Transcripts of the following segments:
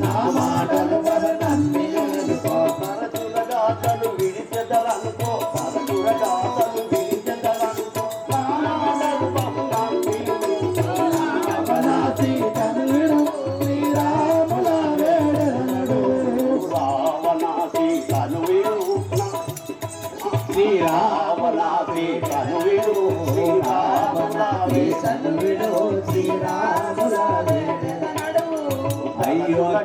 నా మాటలు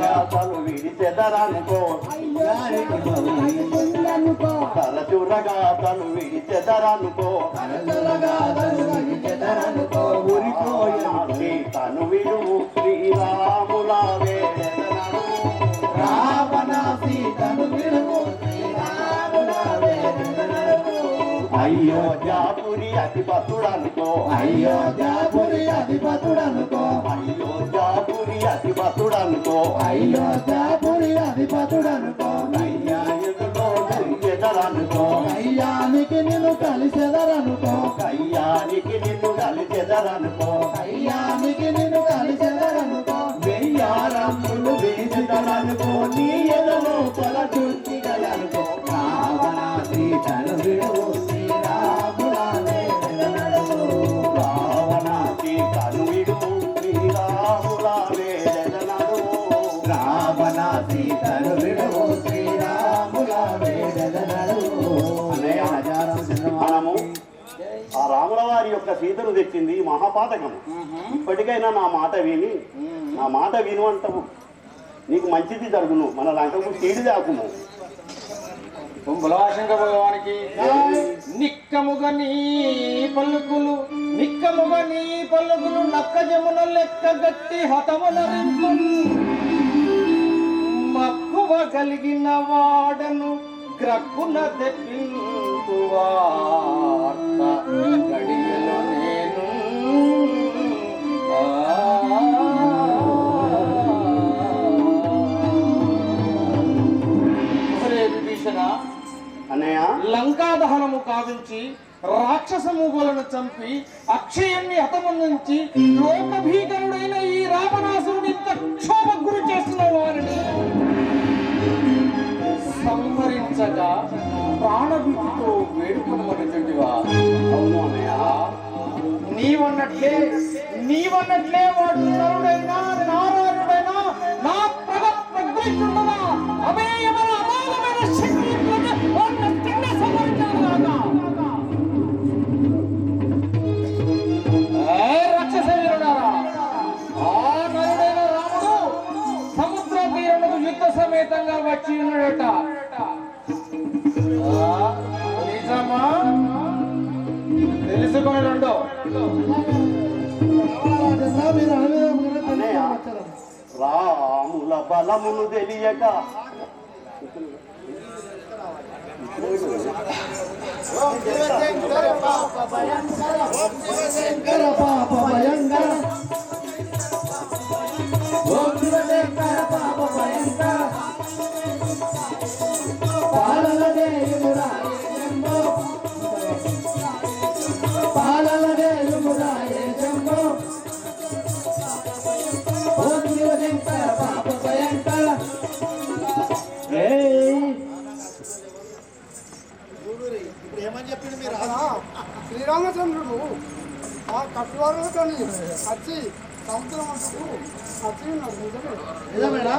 గాతలు విడిచెదరనుకో. బహుమతులనుకో తరచురగాతలు విడిచెదరనుకో. ఉరిపోయిన సీతను విడువు శ్రీరాముల వేడెదనను రావణ సీతను విడువు అయోధ్యాపురి అధిపతుడనుకో. అయోధ్యాపురి అధిపతుడనుకో అయోధ్యాపురి అధిపతుడనుకో అయోధ్యాపురి అధిపతుడనుకో. కయ్యాయుగులో కలిచెదరనుకో. అయ్యానికి నిన్ను కలిసెదరనుకో కయ్యానికి నిన్ను కలిచెదరనుకో. అయ్యానికి నిన్ను కలిసెదరనుకో వెయ్యారమ్ములు వేచెదరనుకో నీ ఎదలో పలచుర్తి గలనుకో రావణ సీతను విడువు సీతను తెచ్చింది మహాపాతకము. ఇప్పటికైనా నా మాట విని నా మాట విను అంటావు నీకు మంచిది జరుగును. మన లంకకు కీడు దాకుము బులవాశంక భగవానికి నిక్కముగా నీ పలుకులు నిక్కముగా నీ పలుకులు నక్క జమున లెక్క గట్టి మక్కువ కలిగిన వాడను గ్రక్కున తెప్పింతు వార్త అన్నయ్య లంకా దహనము కావించి రాక్షసమూహలను చంపి అక్షయుణ్ణి హతమందించి లోక భీకరుడైన ఈ రావణాసురుని ఇంత క్షోభ గురి చేస్తున్న వారిని సంహరించగా ప్రాణభీతితో వేడుకొనమనుచుంటివా అవును అన్నయ్య. నీవన్నట్లే నీవన్నట్లే వాడు నరుడైనా నారాయణుడైనా నా ప్రగ అమేయమైన అమోఘమైన శక్తి శంకర పాప భయంకర ఓం శివశంకర పాప భయంకర పాలన దేవుడా జంబో పాలన దేవుడా జంబో ఓం శివశంకర పాప భయంకర ఏ దేయుమురాయ కట్టువారులతో వచ్చి సముద్రం అంటూ వచ్చి నిజమేనా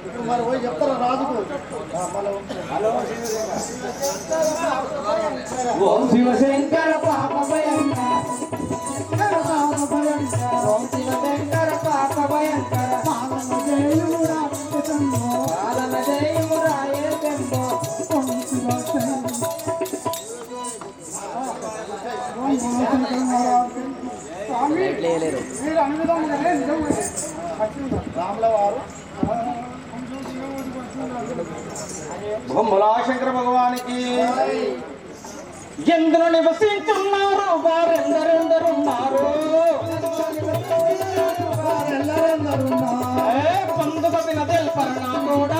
ఇప్పుడు మరి పోయి చెప్తారా రాజుకు? ఆ, ఓం శివశంకర పాప భయంకర పాప భయంకర ఓం శివశంకర పాప భయంకర పాలన జయమురా శంకర భగవానికి ఎందులో నివసించున్నారు వారెందరెందరున్నారు? పొందుక విన తెల్పరనా కూడా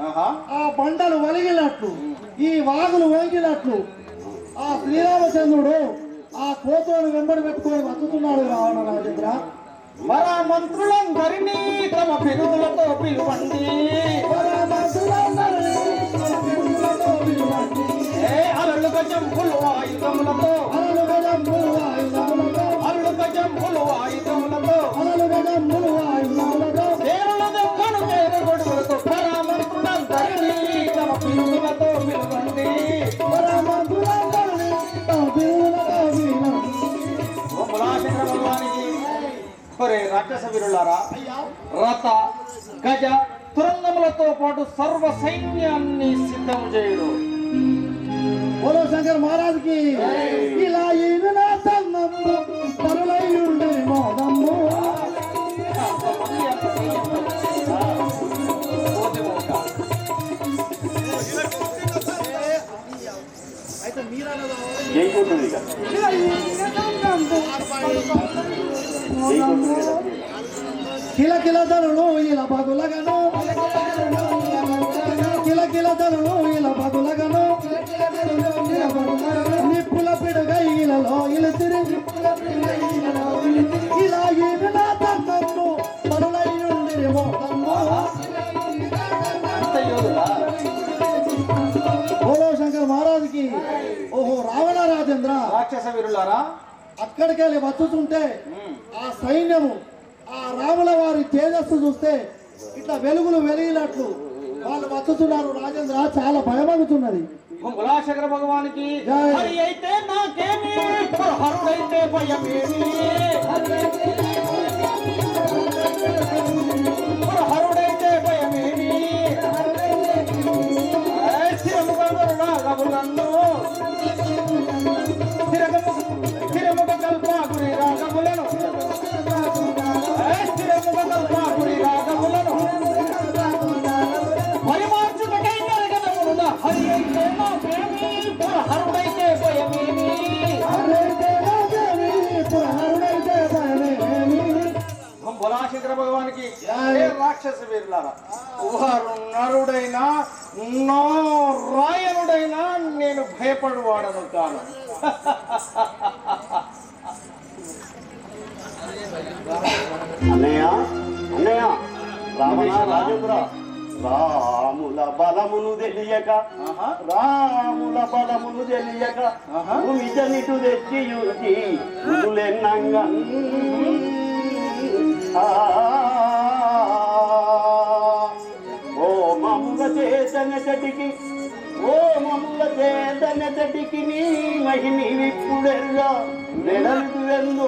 ఆహా. ఆ బండలు వలిగినట్లు. ఈ వాగులు వంగినట్లు ఆ శ్రీరామచంద్రుడు ఆ కోతోను వెంబడి పెట్టుకొని బతుకుతున్నాడు రావణ రాజేంద్ర మన మంత్రులందరినీ తమ పిలుపులతో పిలువండి. ఏ అలలు గజంపులు ఆయుధములతో. అలలు గజంబులు ఆయుధములతో, అల్లు గజంపులు ఆయుధములతో. అలలు గజంబులు ఆయుధములతో, రాక్షస వీరులారా రథ గజ తురంగములతో పాటు సర్వ సైన్యాన్ని సిద్ధం చేయుడు బోలో శంకర్ మహారాజ్కి ఇలా నా మోదమ్ము ఇక జైకుంటుంది కదా కిల కిల ధనులు ఇలా బగులగను కిల కిల ధనులు ఇలా బగులగను నిప్పుల పిడుగై ఇలలో ఇలుసిరి. ఇలా ఈయన నా తన్నమ్ము తరులయ్యుండే మోదమ్ము అంత యోధులా బోలో శంకర్ మహారాజ్కి ఓహో రావణ రాజేంద్ర. రాక్షస వీరులారా? అక్కడికి వెళ్ళి వచ్చుతుంటే ఆ సైన్యము రాముల వారి తేజస్సు చూస్తే ఇట్లా వెలుగులు వెలిగినట్లు వాళ్ళు వచ్చుతున్నారు రాజేంద్ర చాలా భయమగుతున్నది. ములాశకర భగవానికి అయితే నాకేమి? హరుడైతే భయమేమి? రాక్షస వీరులారా వారు నరుడైనా నారాయణుడైనా నేను భయపడువాడను కాను అన్నయ్య అన్నయ్య రావణ రాజేంద్ర రాముల బలమును తెలియక. రాముల బలమును తెలియక. భూమిజనిటు తెచ్చి యుచి ముదులెన్నంగా చేతనటటికి ఓమముల మమ్ముల నీ మహిని విప్పుడెల్లా నెడలు వెందు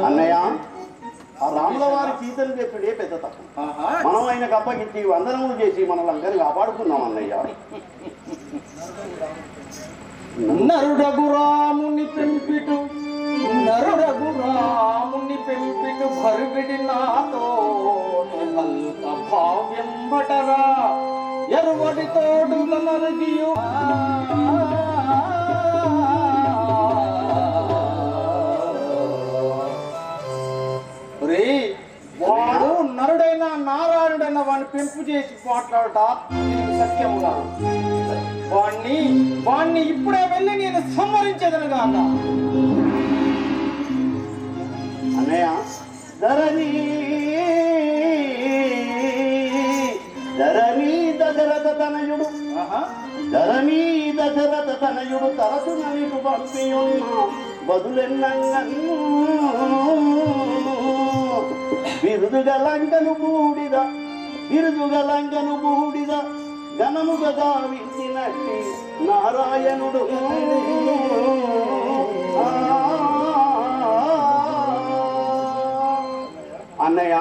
అన్నయ్య ఆ రాముల వారి సీతలు తెచ్చుడే పెద్ద తప్పు మనం ఆయనకు అప్పగించి వందనములు చేసి మన లంకని కాపాడుకున్నాం అన్నయ్య నరుడగు రాముని పెంపిటు నరుడగు రాముని పెంపిటు భరుగిడి నాతో హల్క భావ్యం భటరా ఎరువడి తోడు నరగియు. రే వాడు నరుడైన నారాయణుడైన వాడిని పెంపు చేసి మాట్లాడట సత్యముగా. వాణ్ణి వాణ్ణి ఇప్పుడే వెళ్ళి నేను సంహరించేదను కాక అన్నయ్య ధరణి ధరణి దశరథ తనయుడు ధరణి దశరథ తనయుడు తరచున నీకు పంపియున్న బదులెన్నంగను బిరుదుగా లంకను బూడిద బిరుదుగా లంకను బూడిద ఘనముగా గావించినట్టి నారాయణుడు. అన్నయ్య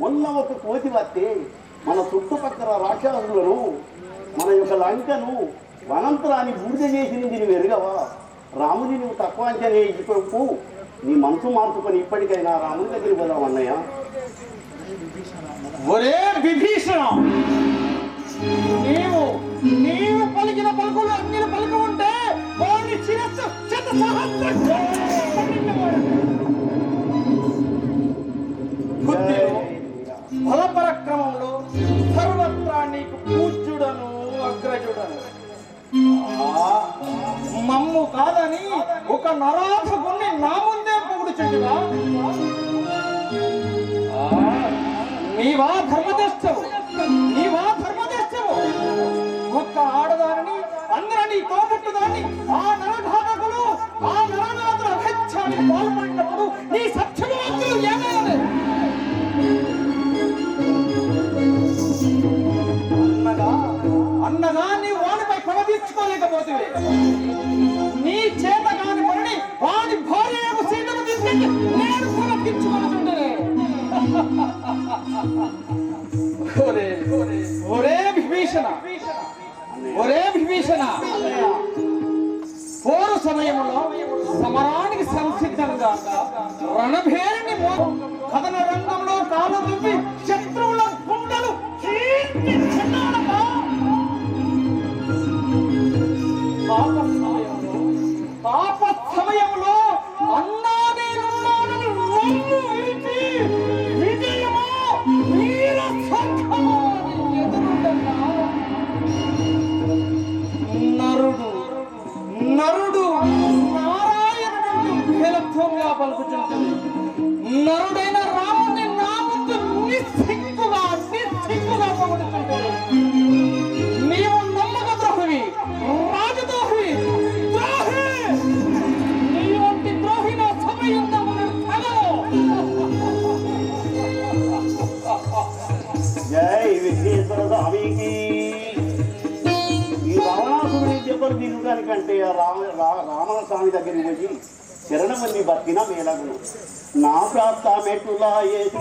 మొన్న ఒక కోతి వస్తే మన చుట్టుపక్కల రాక్షసులను మన యొక్క లంకను వనంతరాన్ని బూడిద చేసింది నువ్వు ఎరగవా? రాముని నువ్వు తక్కువ అంచనా ఇప్పుడు నీ మనసు మార్చుకొని ఇప్పటికైనా రాముని దగ్గరికి పోదాం అన్నయ్య. ఒరే విభీషణ! నీవు నీవు పలికిన పలుకులు అన్ని పలుకు ఉంటే వాడిని శిరస్సు శత సహస్ర బుద్ధిలో బలపరక్రమంలో సర్వత్రా నీకు పూజ్యుడను అగ్రజుడను. మమ్ము కాదని ఒక నరాధకుణ్ణి నా ముందే పొగుడుచుండుగా నీవా ధర్మదర్శవు నీవా ధర్మదర్శవు. ఒక్క ఆడదానిని అందరినీ తోబుట్టుదాన్ని అన్నగా నీ వాడిపై ప్రవదించుకోలేకపోతే నీ చేత కాని పనిని వాడి భార్య సీతను తీసుకెళ్ళి నేను ప్రవర్తించుకుంటుండే ఒరే ఒరే విభీషణ ఒరే విభీషణ. పోరు సమయంలో సమరానికి సంసిద్ధంగా రణభేరిని కథన రంగంలో కాలు దువ్వి తప్పిన పోయి మేలగును నా ప్రాప్త మెట్టులా ఏ